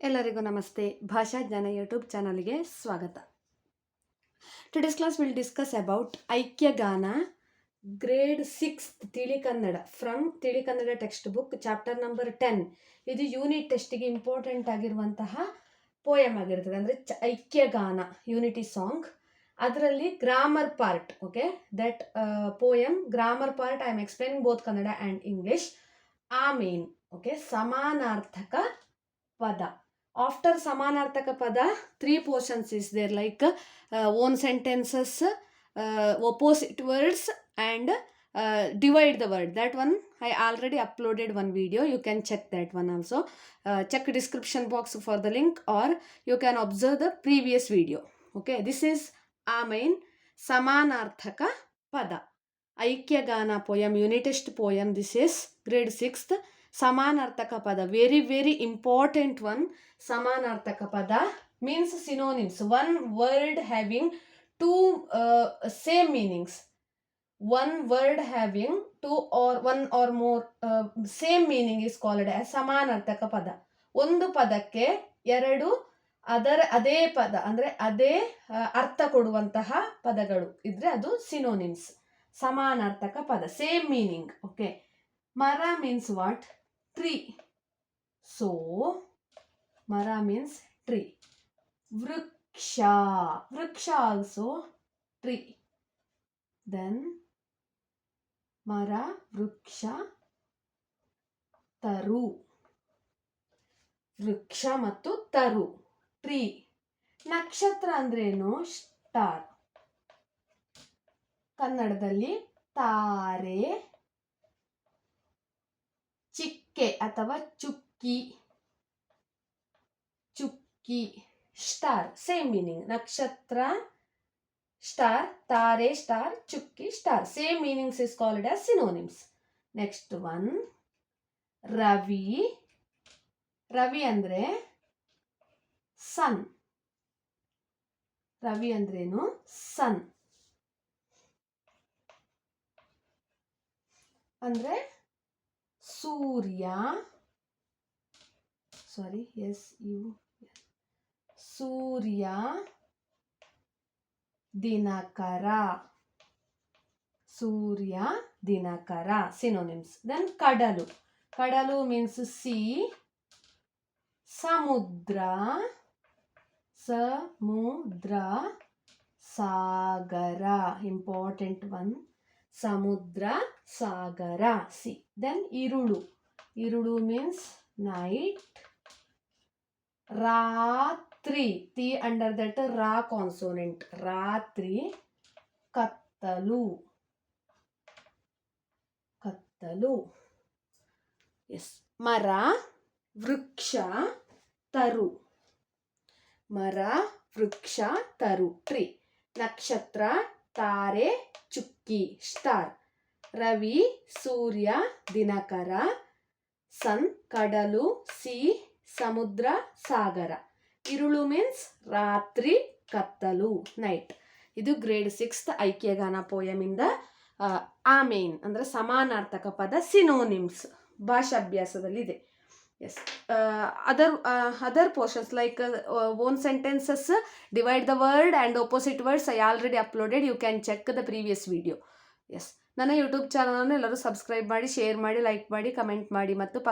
ಎಲ್ಲರಿಗೂ ನಮಸ್ತೆ. ಭಾಷಾ ಜ್ಞಾನ ಯೂಟ್ಯೂಬ್ ಚಾನಲ್ಗೆ ಸ್ವಾಗತ. Today's class will discuss about Aikyagana grade six Tili Kannada from Tili Kannada textbook chapter number ten ಇದು ಯೂನಿಟ್ ಟೆಸ್ಟಿಗೆ ಇಂಪಾರ್ಟೆಂಟ್ ಆಗಿರುವಂತಹ ಪೋಯಮ್ ಆಗಿರ್ತದೆ. ಅಂದರೆ ಚ, ಐಕ್ಯಗಾನ ಯೂನಿಟಿ ಸಾಂಗ್ ಅದರಲ್ಲಿ grammar part okay that poem grammar part I am explaining both Kannada and English ಆ main okay ಸಮಾನಾರ್ಥಕ ಪದ. ಆಫ್ಟರ್ ಸಮಾನಾರ್ಥಕ ಪದ three portions is there like own sentences opposite words and divide the word that one i already uploaded one video you can check that one also uh, check description box for the link or you can observe the previous video okay this is a main ಸಮಾನಾರ್ಥಕ ಪದ Aikyagana poem unit test poem this is grade sixth ಸಮಾನಾರ್ಥಕ ಪದ very very important one ಸಮಾನಾರ್ಥಕ ಪದ means synonyms one word having two same meanings one word having two or one or more same meaning is called ಸಮಾನಾರ್ಥಕ ಪದ. ಒಂದು ಪದಕ್ಕೆ ಎರಡು ಅದರ, ಅದೇ ಪದ, ಅಂದರೆ ಅದೇ ಅರ್ಥ ಕೊಡುವಂತಹ ಪದಗಳು ಇದ್ರೆ ಅದು ಸಿನೋನಿಮ್ಸ್ ಸಮಾನಾರ್ಥಕ ಪದ ಸೇಮ್ ಮೀನಿಂಗ್ ಓಕೆ ಮರ ಮೀನ್ಸ್ ವಾಟ್ ಟ್ರೀ ಸೊ ಮರ ಮೀನ್ಸ್ ಟ್ರೀ ವೃಕ್ಷ ವೃಕ್ಷ ಆಲ್ಸೋ ಟ್ರೀ ದೆನ್ ಮರ ವೃಕ್ಷ ತರು ವೃಕ್ಷ ಮತ್ತು ತರು ಟ್ರೀ ನಕ್ಷತ್ರ ಅಂದ್ರೇನು ಸ್ಟಾರ್ ಕನ್ನಡದಲ್ಲಿ ತಾರೆ. ಚಿಕ್ಕೆ ಅಥವಾ ಚುಕ್ಕಿ ಚುಕ್ಕಿ, ಸ್ಟಾರ್, ಸೇಮ್ ಮೀನಿಂಗ್. ನಕ್ಷತ್ರ, ಸ್ಟಾರ್, ತಾರೆ, ಸ್ಟಾರ್, ಚುಕ್ಕಿ, star. Same meanings is called as synonyms. Next one, Ravi. ರವಿ ಅಂದರೆ ಸನ್. ರವಿ ಅಂದ್ರೇನು? ಸನ್. ಅಂದ್ರೆ ಸೂರ್ಯ ಸಾರಿ ಎಸ್ ಯು ಸೂರ್ಯ ದಿನಕರ ಸೂರ್ಯ ದಿನಕರ ಸಿನೋನಿಮ್ಸ್ ದೆನ್ ಕಡಲು ಕಡಲು ಮೀನ್ಸ್ ಸಿ ಸಮುದ್ರ ಸಮುದ್ರ ಸಾಗರ ಇಂಪಾರ್ಟೆಂಟ್ ಒನ್ ಸಮುದ್ರ ಸಾಗರ ಸಿ ದೆನ್ ಇರುಳು ಇರುಳು ಮೀನ್ಸ್ ನೈಟ್ ರಾತ್ರಿ ತಿ ಅಂಡರ್ ದಟ್ ರಾ ಕಾನ್ಸೋನೆಂಟ್ ರಾತ್ರಿ ಕತ್ತಲು ಕತ್ತಲು ಎಸ್ ಮರ ವೃಕ್ಷ ತರು ಮರ ವೃಕ್ಷ ತರು ಟ್ರೀ ನಕ್ಷತ್ರ ತಾರೆ ಚುಕ್ಕಿ ಸ್ಟಾರ್. ರವಿ, ಸೂರ್ಯ, ದಿನಕರ, ಸನ್, ಕಡಲು, ಸಿ, ಸಮುದ್ರ, ಸಾಗರ. ಇರುಳು ಮೀನ್ಸ್ ರಾತ್ರಿ, ಕತ್ತಲು, ನೈಟ್. ಇದು ಗ್ರೇಡ್ ಸಿಕ್ಸ್ತ್ ಐಕ್ಯಗಾನ ಪೋಯಮಿಂದ ಆಮೇನ್ ಅಂದರೆ ಸಮಾನಾರ್ಥಕ ಪದ synonyms ಭಾಷಾಭ್ಯಾಸದಲ್ಲಿದೆ. As other other portions like own sentences divide the word and opposite words I already uploaded you can check the previous video as ನನ್ನ ಯೂಟ್ಯೂಬ್ ಚಾನಲನ್ನು ಎಲ್ಲರೂ ಸಬ್ಸ್ಕ್ರೈಬ್ ಮಾಡಿ ಶೇರ್ ಮಾಡಿ ಲೈಕ್ ಮಾಡಿ ಕಮೆಂಟ್ ಮಾಡಿ ಮತ್ತು